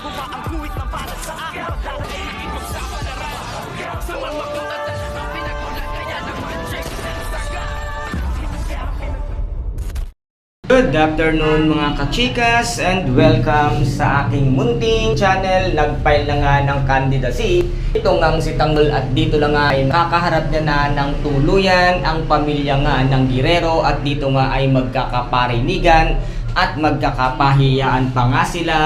Ang guhit na para sa akin Pagdadaig ipagsapalaran Sa mga katatan Ang pinagulat kaya naman Check na saga Good afternoon mga kachikas and welcome sa aking munting channel. Nagfile na nga ng candidacy. Ito nga si Tanggol at dito lang nga ay nakakaharap niya na ng tuluyan ang pamilya nga ng Girero at dito nga ay magkakaparinigan at magkakapahiyaan pa nga sila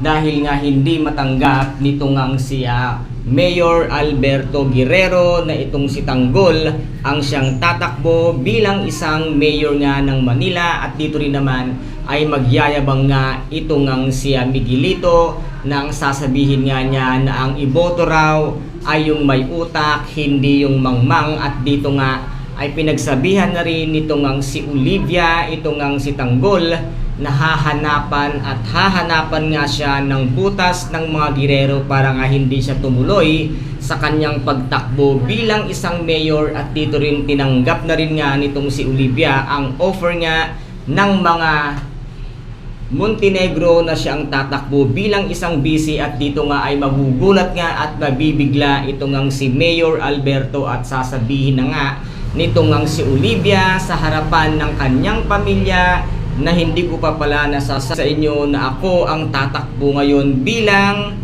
dahil nga hindi matanggap nito nga siya. Mayor Alberto Guerrero na itong si Tanggol ang siyang tatakbo bilang isang mayor nga ng Manila. At dito rin naman ay magyayabang nga ito ngang siya Miguelito nang sasabihin nga niya na ang iboto raw ay yung may utak, hindi yung mangmang. At dito nga ay pinagsabihan na rin nito ngang si Olivia, ito ngang si Tanggol na hahanapan at hahanapan nga siya ng butas ng mga girero para nga hindi siya tumuloy sa kanyang pagtakbo bilang isang mayor. At dito rin tinanggap na rin nga nitong si Olivia ang offer nga ng mga Montenegro na siyang tatakbo bilang isang busy. At dito nga ay magugulat nga at mabibigla ito ngang si Mayor Alberto. At sasabihin na nga nito ngang si Olivia sa harapan ng kanyang pamilya na hindi ko pa pala nasa sa inyo na ako ang tatakbo ngayon bilang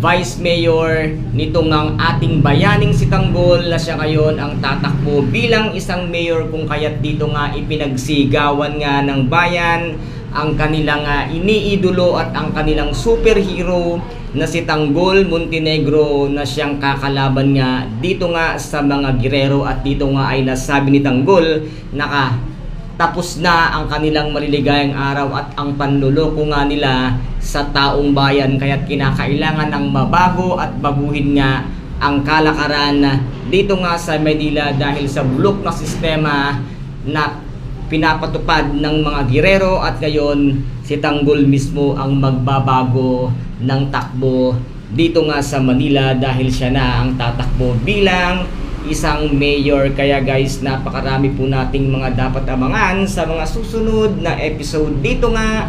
Vice Mayor nito ngang ating bayaning si Tanggol na siya ngayon ang tatakbo bilang isang mayor kung kaya't dito nga ipinagsigawan nga ng bayan ang kanilang ah, iniidolo at ang kanilang superhero na si Tanggol Montenegro na siyang kakalaban nga dito nga sa mga girero at dito nga ay nasabi ni Tanggol naka tapos na ang kanilang maliligayang araw at ang panluloko nga nila sa taong bayan. Kaya't kinakailangan ng mabago at baguhin nga ang kalakaran dito nga sa Manila dahil sa bulok na sistema na pinapatupad ng mga girero at ngayon si Tanggol mismo ang magbabago ng takbo dito nga sa Manila dahil siya na ang tatakbo bilang isang mayor. Kaya guys napakarami po nating mga dapat abangan sa mga susunod na episode dito nga